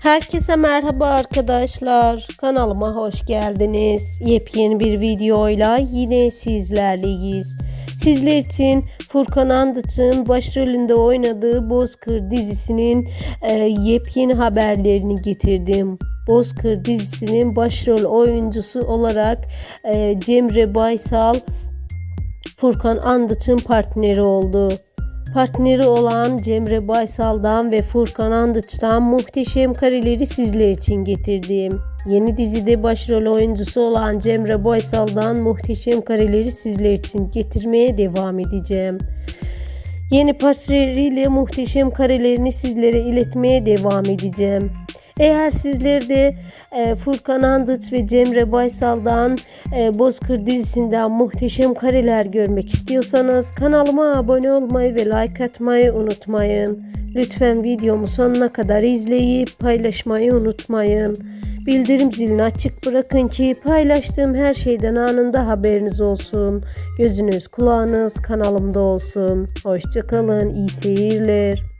Herkese merhaba arkadaşlar. Kanalıma hoş geldiniz. Yepyeni bir videoyla yine sizlerleyiz. Sizler için Furkan Andıç'ın başrolünde oynadığı Bozkır dizisinin e, yepyeni haberlerini getirdim. Bozkır dizisinin başrol oyuncusu olarak e, Cemre Baysal Furkan Andıç'ın partneri oldu. Partneri olan Cemre Baysal'dan ve Furkan Andıç'tan muhteşem kareleri sizler için getirdim. Yeni dizide başrol oyuncusu olan Cemre Baysal'dan muhteşem kareleri sizler için getirmeye devam edeceğim. Yeni partneriyle muhteşem karelerini sizlere iletmeye devam edeceğim. Eğer sizler de e, Furkan Andıç ve Cemre Baysal'dan e, Bozkır dizisinden muhteşem kareler görmek istiyorsanız kanalıma abone olmayı ve like atmayı unutmayın. Lütfen videomu sonuna kadar izleyip paylaşmayı unutmayın. Bildirim zilini açık bırakın ki paylaştığım her şeyden anında haberiniz olsun. Gözünüz kulağınız kanalımda olsun. Hoşçakalın, iyi seyirler.